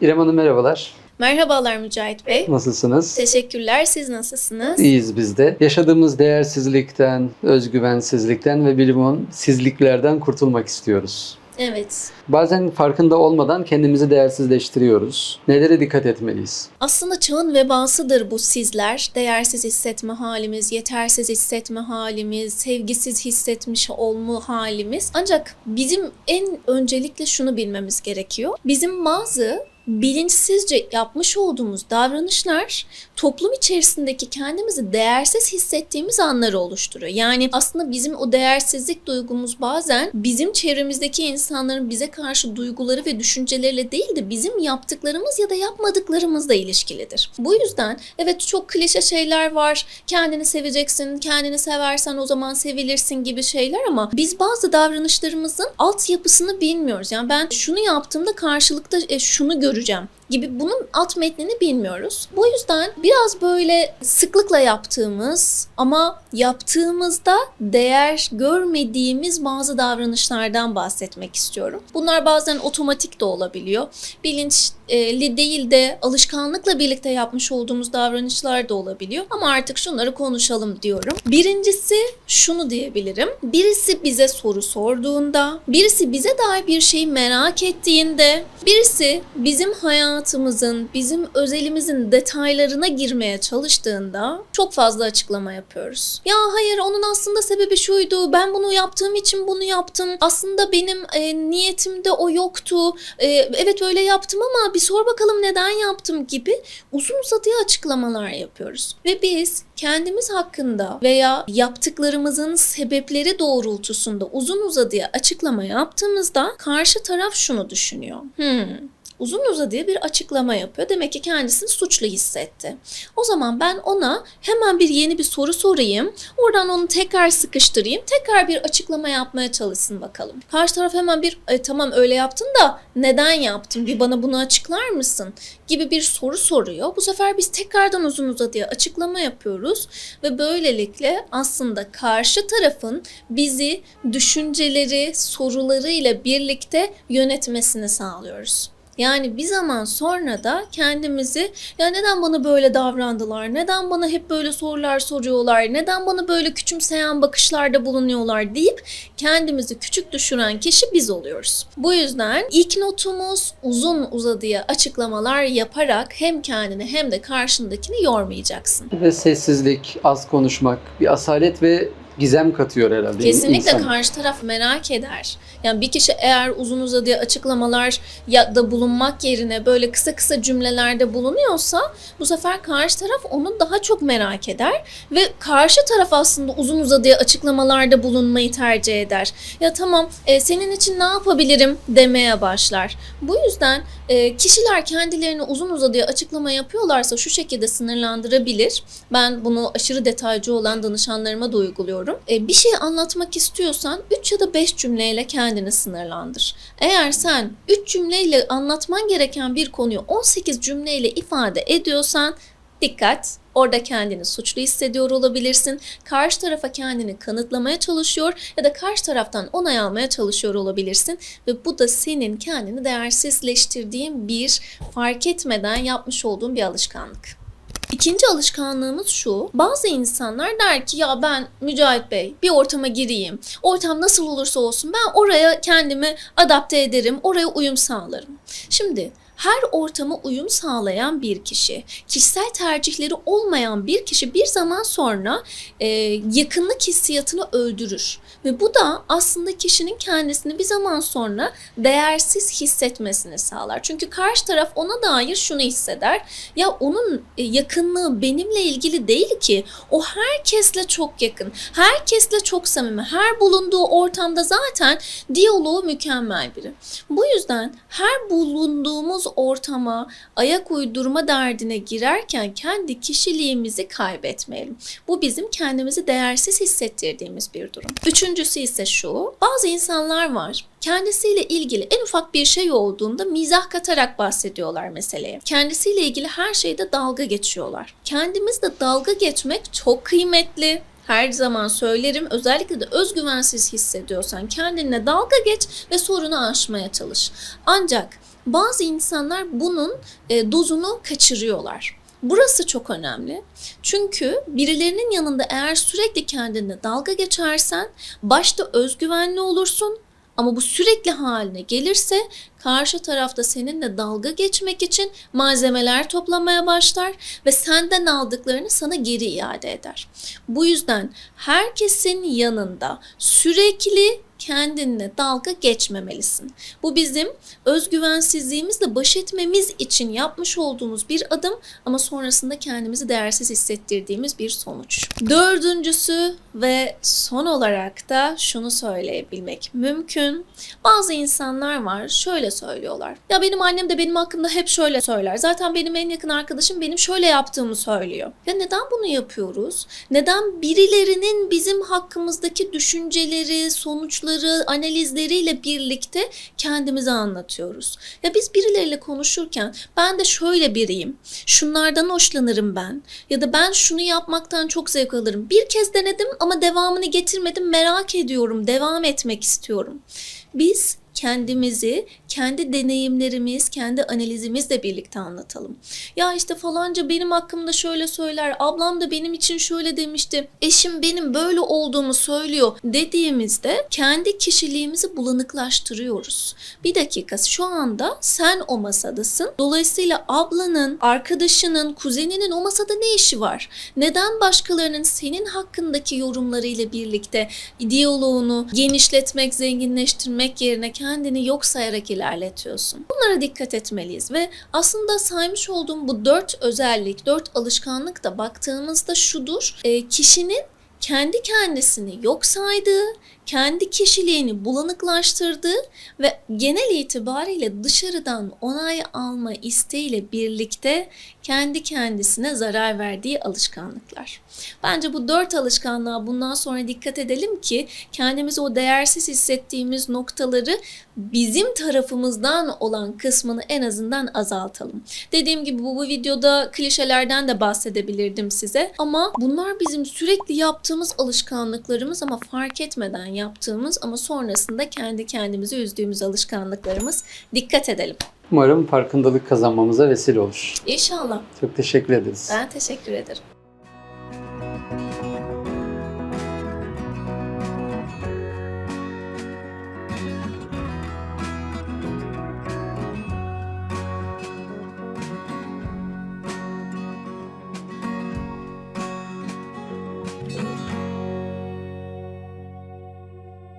İrem Hanım merhabalar. Merhabalar Mücahit Bey. Nasılsınız? Teşekkürler. Siz nasılsınız? İyiyiz biz de. Yaşadığımız değersizlikten, özgüvensizlikten ve bilimonsizliklerden kurtulmak istiyoruz. Evet. Bazen farkında olmadan kendimizi değersizleştiriyoruz. Nelere dikkat etmeliyiz? Aslında çağın vebasıdır bu sizler. Değersiz hissetme halimiz, yetersiz hissetme halimiz, sevgisiz hissetmiş olma halimiz. Ancak bizim en öncelikle şunu bilmemiz gerekiyor. Bizim bazı bilinçsizce yapmış olduğumuz davranışlar toplum içerisindeki kendimizi değersiz hissettiğimiz anları oluşturuyor. Yani aslında bizim o değersizlik duygumuz bazen bizim çevremizdeki insanların bize karşı duyguları ve düşünceleriyle değil de bizim yaptıklarımız ya da yapmadıklarımızla ilişkilidir. Bu yüzden evet çok klişe şeyler var. Kendini seveceksin, kendini seversen o zaman sevilirsin gibi şeyler ama biz bazı davranışlarımızın altyapısını bilmiyoruz. Yani ben şunu yaptığımda karşılıkta e, şunu göreceğim gibi bunun alt metnini bilmiyoruz. Bu yüzden biraz böyle sıklıkla yaptığımız ama yaptığımızda değer görmediğimiz bazı davranışlardan bahsetmek istiyorum. Bunlar bazen otomatik de olabiliyor. Bilinçli değil de alışkanlıkla birlikte yapmış olduğumuz davranışlar da olabiliyor. Ama artık şunları konuşalım diyorum. Birincisi şunu diyebilirim. Birisi bize soru sorduğunda, birisi bize dair bir şeyi merak ettiğinde, birisi bizim hayatımızın, bizim özelimizin detaylarına girmeye çalıştığında çok fazla açıklama yapıyoruz. Ya hayır onun aslında sebebi şuydu, ben bunu yaptığım için bunu yaptım. Aslında benim e, niyetimde o yoktu. E, evet öyle yaptım ama bir sor bakalım neden yaptım gibi uzun uzadıya açıklamalar yapıyoruz. Ve biz kendimiz hakkında veya yaptıklarımızın sebepleri doğrultusunda uzun uzadıya açıklama yaptığımızda karşı taraf şunu düşünüyor. Hmm, uzun uzadıya bir açıklama yapıyor. Demek ki kendisini suçlu hissetti. O zaman ben ona hemen bir yeni bir soru sorayım. Oradan onu tekrar sıkıştırayım. Tekrar bir açıklama yapmaya çalışsın bakalım. Karşı taraf hemen bir "E, tamam öyle yaptın da neden yaptın? Bir bana bunu açıklar mısın? gibi bir soru soruyor. Bu sefer biz tekrardan uzun uzadıya açıklama yapıyoruz ve böylelikle aslında karşı tarafın bizi düşünceleri, sorularıyla birlikte yönetmesini sağlıyoruz. Yani bir zaman sonra da kendimizi ya neden bana böyle davrandılar, neden bana hep böyle sorular soruyorlar, neden bana böyle küçümseyen bakışlarda bulunuyorlar deyip kendimizi küçük düşüren kişi biz oluyoruz. Bu yüzden ilk notumuz uzun uzadıya açıklamalar yaparak hem kendini hem de karşındakini yormayacaksın. Ve sessizlik, az konuşmak, bir asalet ve gizem katıyor herhalde Kesinlikle insana. karşı taraf merak eder. Yani bir kişi eğer uzun uzadıya açıklamalar ya da bulunmak yerine böyle kısa kısa cümlelerde bulunuyorsa bu sefer karşı taraf onu daha çok merak eder ve karşı taraf aslında uzun uzadıya açıklamalarda bulunmayı tercih eder. Ya tamam e, senin için ne yapabilirim demeye başlar. Bu yüzden e, kişiler kendilerini uzun uzadıya açıklama yapıyorlarsa şu şekilde sınırlandırabilir. Ben bunu aşırı detaycı olan danışanlarıma da uyguluyorum. E, bir şey anlatmak istiyorsan 3 ya da 5 cümleyle kendini sınırlandır. Eğer sen 3 cümleyle anlatman gereken bir konuyu 18 cümleyle ifade ediyorsan dikkat Orada kendini suçlu hissediyor olabilirsin. Karşı tarafa kendini kanıtlamaya çalışıyor ya da karşı taraftan onay almaya çalışıyor olabilirsin ve bu da senin kendini değersizleştirdiğin bir fark etmeden yapmış olduğun bir alışkanlık. İkinci alışkanlığımız şu. Bazı insanlar der ki ya ben Mücahit Bey bir ortama gireyim. Ortam nasıl olursa olsun ben oraya kendimi adapte ederim. Oraya uyum sağlarım. Şimdi her ortama uyum sağlayan bir kişi, kişisel tercihleri olmayan bir kişi bir zaman sonra e, yakınlık hissiyatını öldürür. Ve bu da aslında kişinin kendisini bir zaman sonra değersiz hissetmesini sağlar. Çünkü karşı taraf ona dair şunu hisseder. Ya onun e, yakınlığı benimle ilgili değil ki. O herkesle çok yakın. Herkesle çok samimi. Her bulunduğu ortamda zaten diyaloğu mükemmel biri. Bu yüzden her bulunduğumuz ortama ayak uydurma derdine girerken kendi kişiliğimizi kaybetmeyelim. Bu bizim kendimizi değersiz hissettirdiğimiz bir durum. Üçüncüsü ise şu. Bazı insanlar var kendisiyle ilgili en ufak bir şey olduğunda mizah katarak bahsediyorlar meseleye. Kendisiyle ilgili her şeyde dalga geçiyorlar. Kendimizde dalga geçmek çok kıymetli. Her zaman söylerim özellikle de özgüvensiz hissediyorsan kendine dalga geç ve sorunu aşmaya çalış. Ancak Bazı insanlar bunun e, dozunu kaçırıyorlar. Burası çok önemli. Çünkü birilerinin yanında eğer sürekli kendine dalga geçersen başta özgüvenli olursun ama bu sürekli haline gelirse karşı tarafta seninle dalga geçmek için malzemeler toplamaya başlar ve senden aldıklarını sana geri iade eder. Bu yüzden herkesin yanında sürekli kendinle dalga geçmemelisin. Bu bizim özgüvensizliğimizle baş etmemiz için yapmış olduğumuz bir adım ama sonrasında kendimizi değersiz hissettirdiğimiz bir sonuç. Dördüncüsü ve son olarak da şunu söyleyebilmek mümkün. Bazı insanlar var şöyle söylüyorlar. Ya benim annem de benim hakkımda hep şöyle söyler. Zaten benim en yakın arkadaşım benim şöyle yaptığımı söylüyor. Ya neden bunu yapıyoruz? Neden birilerinin bizim hakkımızdaki düşünceleri, sonuçları, analizleriyle birlikte kendimize anlatıyoruz? Ya biz birileriyle konuşurken ben de şöyle biriyim. Şunlardan hoşlanırım ben. Ya da ben şunu yapmaktan çok zevk alırım. Bir kez denedim ama devamını getirmedim. Merak ediyorum. Devam etmek istiyorum. Biz kendimizi, kendi deneyimlerimiz, kendi analizimizle birlikte anlatalım. Ya işte falanca benim hakkımda şöyle söyler, ablam da benim için şöyle demişti, eşim benim böyle olduğumu söylüyor dediğimizde kendi kişiliğimizi bulanıklaştırıyoruz. Bir dakika şu anda sen o masadasın. Dolayısıyla ablanın, arkadaşının, kuzeninin o masada ne işi var? Neden başkalarının senin hakkındaki yorumlarıyla birlikte diyaloğunu genişletmek, zenginleştirmek yerine kendini yok sayarak ilerletiyorsun? Bunlara dikkat etmeliyiz ve aslında saymış olduğum bu dört özellik, dört alışkanlık da baktığımızda şudur. E, kişinin kendi kendisini yok saydığı, kendi kişiliğini bulanıklaştırdığı ve genel itibariyle dışarıdan onay alma isteğiyle birlikte kendi kendisine zarar verdiği alışkanlıklar. Bence bu dört alışkanlığa bundan sonra dikkat edelim ki kendimizi o değersiz hissettiğimiz noktaları bizim tarafımızdan olan kısmını en azından azaltalım. Dediğim gibi bu, bu videoda klişelerden de bahsedebilirdim size ama bunlar bizim sürekli yaptığımız alışkanlıklarımız ama fark etmeden yaptığımız ama sonrasında kendi kendimizi üzdüğümüz alışkanlıklarımız. Dikkat edelim. Umarım farkındalık kazanmamıza vesile olur. İnşallah. Çok teşekkür ederiz. Ben teşekkür ederim.